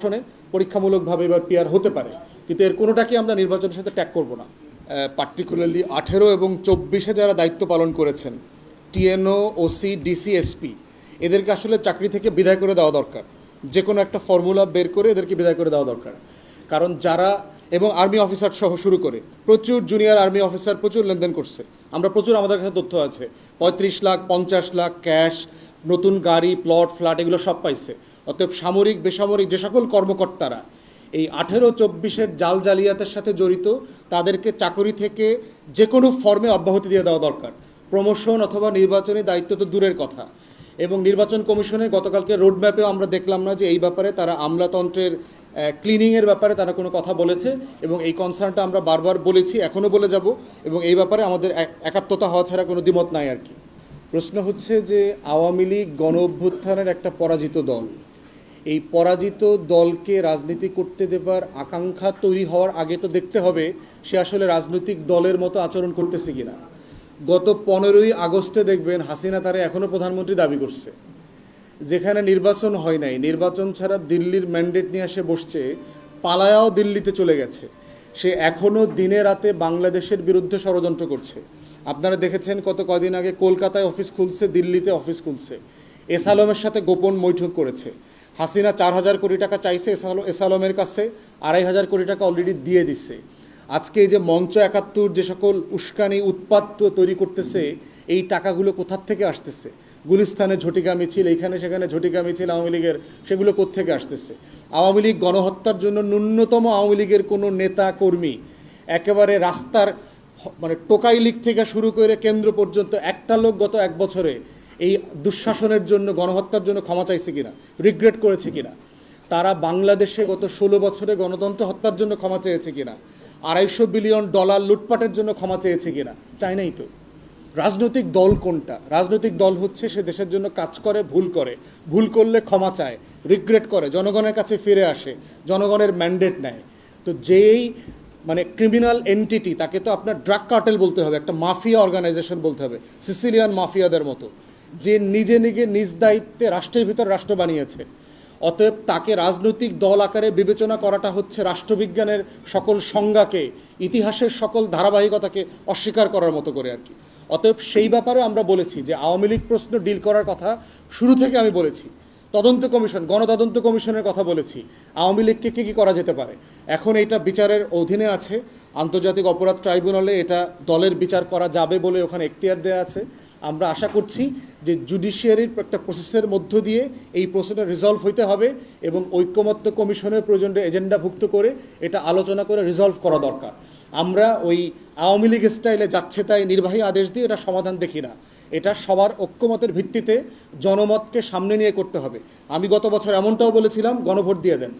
নির্বাচনে পরীক্ষামূলকভাবে এবার পিয়ার হতে পারে। কিন্তু এর কোনোটাকে আমরা নির্বাচনের সাথে ট্যাগ করব না। পার্টিকুলারলি আঠেরো এবং চব্বিশে যারা দায়িত্ব পালন করেছেন টিএনও ওসি ডিসি এসপি এদেরকে আসলে চাকরি থেকে বিদায় করে দেওয়া দরকার। যে কোনো একটা ফর্মুলা বের করে এদেরকে বিদায় করে দেওয়া দরকার। কারণ যারা এবং আর্মি অফিসার সহ শুরু করে, প্রচুর জুনিয়র আর্মি অফিসার প্রচুর লেনদেন করছে। আমরা প্রচুর আমাদের কাছে তথ্য আছে। পঁয়ত্রিশ লাখ, পঞ্চাশ লাখ ক্যাশ নতুন গাড়ি প্লট ফ্ল্যাট এগুলো সব পাইছে। অতএব সামরিক, বেসামরিক যে সকল কর্মকর্তারা এই আঠেরো চব্বিশের জাল জালিয়াতের সাথে জড়িত, তাদেরকে চাকরি থেকে যে কোনো ফর্মে অব্যাহতি দিয়ে দেওয়া দরকার। প্রমোশন অথবা নির্বাচনী দায়িত্ব তো দূরের কথা। এবং নির্বাচন কমিশনের গতকালকে রোডম্যাপেও আমরা দেখলাম না যে এই ব্যাপারে তারা আমলাতন্ত্রের ক্লিনিংয়ের ব্যাপারে তারা কোনো কথা বলেছে এবং এই কনসার্নটা আমরা বারবার বলেছি এখনও বলে যাব এবং এই ব্যাপারে আমাদের এক- একাত্মতা হওয়া ছাড়া কোনো দ্বিমত নাই আর কি। প্রশ্ন হচ্ছে যে আওয়ামী লীগ গণ অভ্যুত্থানের একটা পরাজিত দল। এই পরাজিত দলকে রাজনীতি করতে দেবার আকাঙ্ক্ষা তৈরি হওয়ার আগে তো দেখতে হবে সে আসলে রাজনৈতিক দলের মতো আচরণ করতেছে কিনা। গত পনেরোই আগস্টে দেখবেন হাসিনা তারা এখনও প্রধানমন্ত্রী দাবি করছে। যেখানে নির্বাচন হয় নাই, নির্বাচন ছাড়া দিল্লির ম্যান্ডেট নিয়ে এসে বসছে, পালায়াও দিল্লিতে চলে গেছে। সে এখনও দিনে রাতে বাংলাদেশের বিরুদ্ধে ষড়যন্ত্র করছে। আপনারা দেখেছেন কত কদিন আগে কলকাতায় অফিস খুলছে, দিল্লিতে অফিস খুলছে। এস আলমের সাথে গোপন বৈঠক করেছে। হাসিনা চার হাজার কোটি টাকা চাইছে এস আলম- এস আলমের কাছে, আড়াই হাজার কোটি টাকা অলরেডি দিয়ে দিছে। আজকে এই যে মঞ্চ একাত্তর যে সকল উস্কানি, উৎপাত তৈরি করতেছে, এই টাকাগুলো কোথার থেকে আসতেছে? গুলিস্তানে ঝটিকা মিছিল, এইখানে সেখানে ঝটিকা মিছিল আওয়ামী লীগের, সেগুলো কোত্থেকে আসতেছে? আওয়ামী লীগ গণহত্যার জন্য ন্যূনতম আওয়ামী লীগের কোনো নেতা, কর্মী, একেবারে রাস্তার মানে টোকাই লীগ থেকে শুরু করে কেন্দ্র পর্যন্ত একটা লোক গত এক বছরে এই দুঃশাসনের জন্য, গণহত্যার জন্য ক্ষমা চাইছে কিনা রিগ্রেট করেছে কিনা, তারা বাংলাদেশে গত ষোলো বছরে গণতন্ত্র হত্যার জন্য ক্ষমা চেয়েছে কিনা, আড়াইশো বিলিয়ন ডলার লুটপাটের জন্য ক্ষমা চেয়েছে কিনা চাই নাই তো। রাজনৈতিক দল কোনটা? রাজনৈতিক দল হচ্ছে সে দেশের জন্য কাজ করে, ভুল করে। ভুল করলে ক্ষমা চায় রিগ্রেট করে, জনগণের কাছে ফিরে আসে, জনগণের ম্যান্ডেট নেয়। তো যেই মানে ক্রিমিনাল এন্টিটি তাকে তো আপনার ড্রাগ কার্টেল বলতে হবে, একটা মাফিয়া অর্গানাইজেশন বলতে হবে সিসিলিয়ান মাফিয়াদের মতো, যে নিজে নিজে নিজ দায়িত্বে রাষ্ট্রের ভিতর রাষ্ট্র বানিয়েছে। অতএব তাকে রাজনৈতিক দল আকারে বিবেচনা করাটা হচ্ছে রাষ্ট্রবিজ্ঞানের সকল সংজ্ঞাকে, ইতিহাসের সকল ধারাবাহিকতাকে অস্বীকার করার মতো করে আর কি। অতএব সেই ব্যাপারে আমরা বলেছি যে আওয়ামী লীগ প্রশ্ন ডিল করার কথা শুরু থেকে আমি বলেছি। তদন্ত কমিশন, গণতদন্ত কমিশনের কথা বলেছি। আওয়ামী লীগকে কী কী করা যেতে পারে? এখন এটা বিচারের অধীনে আছে। আন্তর্জাতিক অপরাধ ট্রাইব্যুনালে এটা দলের বিচার করা যাবে বলে ওখানে এখতিয়ার দেওয়া আছে। আমরা আশা করছি যে জুডিশিয়ারির একটা প্রসেসের মধ্য দিয়ে এই প্রসেসটা রিজলভ হইতে হবে এবং ঐক্যমত্য কমিশনের প্রয়োজনীয় এজেন্ডাভুক্ত করে এটা আলোচনা করে রিজলভ করা দরকার। আমরা ওই আওয়ামী লীগ স্টাইলে যাচ্ছে তাই নির্বাহী আদেশ দিয়ে এটা সমাধান দেখি না। এটা সবার ঐক্যমতের ভিত্তিতে জনমতকে সামনে নিয়ে করতে হবে। আমি গত বছর এমনটাও বলেছিলাম, গণভোট দিয়ে দেন।